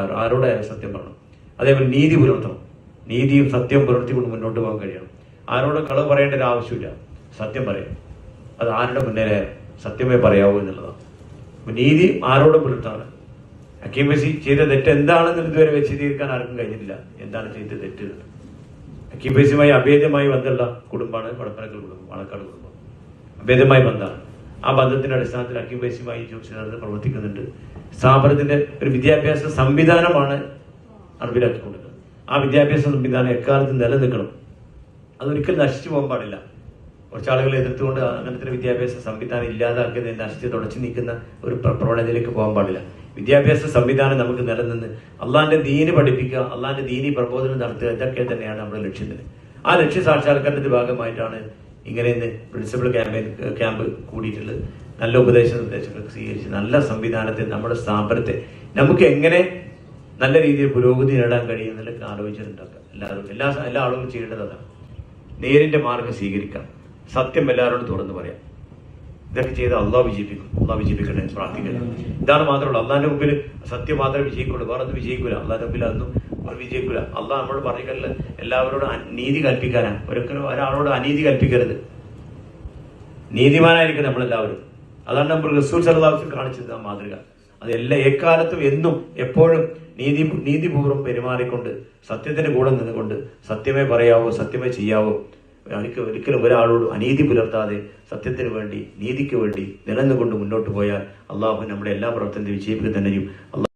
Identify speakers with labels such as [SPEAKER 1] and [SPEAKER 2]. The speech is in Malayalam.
[SPEAKER 1] ആരോടായാലും സത്യം പറയണം. അതേപോലെ നീതി പുലർത്തണം. നീതിയും സത്യവും പുലർത്തിക്കൊണ്ട് മുന്നോട്ട് പോകാൻ കഴിയണം. ആരോട് കളവ് പറയേണ്ട ഒരു ആവശ്യമില്ല. സത്യം പറയാം. അത് ആരുടെ മുന്നേ സത്യമേ പറയാവൂ എന്നുള്ളതാണ്. നീതി ആരോട് പുലർത്താണ് ഹക്കീം ബസി ചെയ്ത തെറ്റ് എന്താണെന്ന് ഇതുവരെ വെച്ച് തീർക്കാൻ ആർക്കും കഴിഞ്ഞിട്ടില്ല. എന്താണ് ചെയ്ത തെറ്റ്. ഹക്കീം ബസിയുമായി അഭേദ്യമായി ബന്ധമുള്ള കുടുംബമാണ് പടപ്പനക്കൽ കുടുംബം വളക്കാട് കുടുംബം. അഭേദ്യമായി ബന്ധമാണ്. ആ ബന്ധത്തിന്റെ അടിസ്ഥാനത്തിൽ ബസിയുമായി ജോസിനടുത്ത് പ്രവർത്തിക്കുന്നുണ്ട്. സ്ഥാപനത്തിന്റെ ഒരു വിദ്യാഭ്യാസ സംവിധാനമാണ് നടപ്പിലാക്കി കൊടുക്കുന്നത് ആ വിദ്യാഭ്യാസ സംവിധാനം എക്കാലത്തും നിലനിൽക്കണം. അതൊരിക്കലും നശിച്ചു പോകാൻ പാടില്ല. കുറച്ച് ആളുകളെ എതിർത്തുകൊണ്ട് അങ്ങനത്തെ വിദ്യാഭ്യാസ സംവിധാനം ഇല്ലാതാക്കിയത് നശിച്ച് തുടച്ചു നീക്കുന്ന ഒരു പ്ര- പ്രവണതയിലേക്ക് പോകാൻ പാടില്ല. വിദ്യാഭ്യാസ സംവിധാനം നമുക്ക് നിലനിന്ന് അള്ളാന്റെ ദീന് പഠിപ്പിക്കുക അള്ളാന്റെ ദീനി പ്രബോധനം നടത്തുക ഇതൊക്കെ തന്നെയാണ് നമ്മുടെ ലക്ഷ്യത്തിന് ആ ലക്ഷ്യ സാക്ഷാത്കാരത്തിന്റെ ഭാഗമായിട്ടാണ് ഇങ്ങനെ പ്രിൻസിപ്പൽ ക്യാമ്പയിൻ ക്യാമ്പ് കൂടിയിട്ടുള്ളത്. നല്ല ഉപദേശ നിർദ്ദേശങ്ങൾ സ്വീകരിച്ച് നല്ല സംവിധാനത്തെ നമ്മുടെ സ്ഥാപനത്തെ നമുക്ക് എങ്ങനെ നല്ല രീതിയിൽ പുരോഗതി നേടാൻ കഴിയും എന്നുള്ള ആലോചിച്ചിട്ടുണ്ടാക്കാം എല്ലാവരും എല്ലാ എല്ലാ ആളുകളും ചെയ്യേണ്ടത് അതാണ്. നേരിന്റെ മാർഗം സ്വീകരിക്കാം. സത്യം എല്ലാവരോടും തുറന്നു പറയാം. ഇതൊക്കെ ചെയ്ത് അള്ളാഹ് വിജയിപ്പിക്കും. അള്ളാഹ് വിജയിപ്പിക്കട്ടെ പ്രാർത്ഥിക്കണം ഇതാണ് മാത്രമല്ല അള്ളാഹിന്റെ മുമ്പിൽ സത്യം മാത്രമേ വിജയിക്കുള്ളൂ. വേറെ ഒന്നും വിജയിക്കൂല. അള്ളാഹിന്റെ മുമ്പിൽ അതൊന്നും അവർ വിജയിക്കില്ല അള്ളാഹ് നമ്മളോട് പറഞ്ഞിട്ടുള്ള എല്ലാവരോടും നീതി കൽപ്പിക്കാനാണ്. ഒരിക്കലും ഒരാളോട് അനീതി കൽപ്പിക്കരുത്. നീതിമാനായിരിക്കും നമ്മളെല്ലാവരും. അതാണ് നമ്മൾ റസൂൽ സല്ലാഹുസ്ലം കാണിച്ചത് ആ മാതൃക. അത് എല്ലാ എക്കാലത്തും എന്നും എപ്പോഴും നീതി നീതിപൂർവം പെരുമാറിക്കൊണ്ട് സത്യത്തിന്റെ കൂടെ നിന്നുകൊണ്ട് സത്യമേ പറയാവോ സത്യമേ ചെയ്യാവോ എനിക്ക് ഒരിക്കലും ഒരാളോട് അനീതി പുലർത്താതെ സത്യത്തിന് വേണ്ടി നീതിക്ക് വേണ്ടി നിലനിന്നുകൊണ്ട് മുന്നോട്ട് പോയാൽ അള്ളാഹു നമ്മുടെ എല്ലാ പ്രവർത്തനത്തെ വിജയിപ്പിക്കുക തന്നെ ചെയ്യും